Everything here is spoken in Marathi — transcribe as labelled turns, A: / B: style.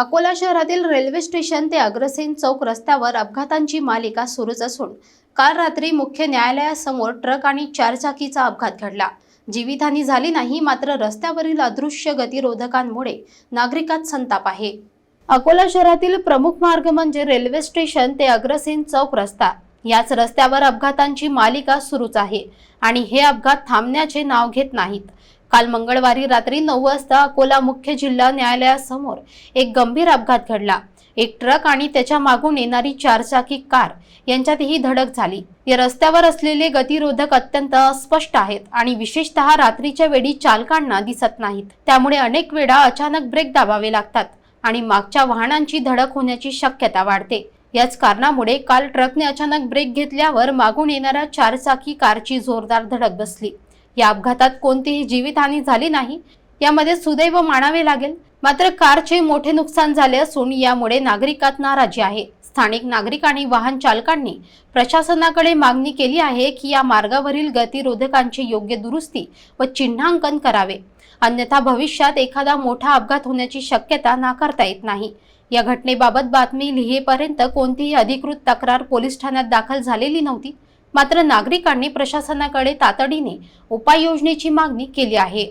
A: अकोला शहरातील रेल्वे स्टेशन ते अग्रसेन चौक रस्त्यावर अपघातांची मालिका सुरूच असून काल रात्री मुख्य न्यायालयासमोर ट्रक आणि चारचाकीचा अपघात घडला. जीवितहानी झाली नाही मात्र रस्त्यावरील अदृश्य गतिरोधकांमुळे नागरिकात संताप आहे. अकोला शहरातील प्रमुख मार्ग म्हणजे रेल्वे स्टेशन ते अग्रसेन चौक रस्ता. याच रस्त्यावर अपघातांची मालिका सुरूच आहे आणि हे अपघात थांबण्याचे नाव घेत नाहीत. काल मंगळवारी रात्री नऊ वाजता अकोला मुख्य जिल्हा न्यायालयासमोर एक गंभीर अपघात घडला. एक ट्रक आणि त्याच्या मागून येणारी चारचाकी कार यांच्यात ही धडक झाली. या रस्त्यावर असलेले गतिरोधक अत्यंत अस्पष्ट आहेत आणि विशेषतः रात्रीच्या वेळी चालकांना दिसत नाहीत. त्यामुळे अनेक वेळा अचानक ब्रेक दाबावे लागतात आणि मागच्या वाहनांची धडक होण्याची शक्यता वाढते. याच कारणामुळे काल ट्रकने अचानक ब्रेक घेतल्यावर मागून येणाऱ्या चारचाकी कारची जोरदार धडक बसली. या अपघातात कोणतीही जीवितहानी झाली नाही. यामध्ये सुदैव मानावे लागेल. मात्र कारचे मोठे नुकसान झाले असून यामुळे नागरिकात नाराजी आहे. स्थानिक नागरिक आणि वाहन चालकांनी प्रशासनाकडे मागणी केली आहे की या मार्गावरील गतिरोधकांची योग्य दुरुस्ती व चिन्हांकन करावे. अन्यथा भविष्यात एखादा मोठा अपघात होण्याची शक्यता नाकारता येत नाही. या घटनेबाबत बातमी लिहेपर्यंत कोणतीही अधिकृत तक्रार पोलीस ठाण्यात दाखल झालेली नव्हती. मात्र नागरिकांनी प्रशासनाकडे तातडीने उपाययोजनेची मागणी केली आहे.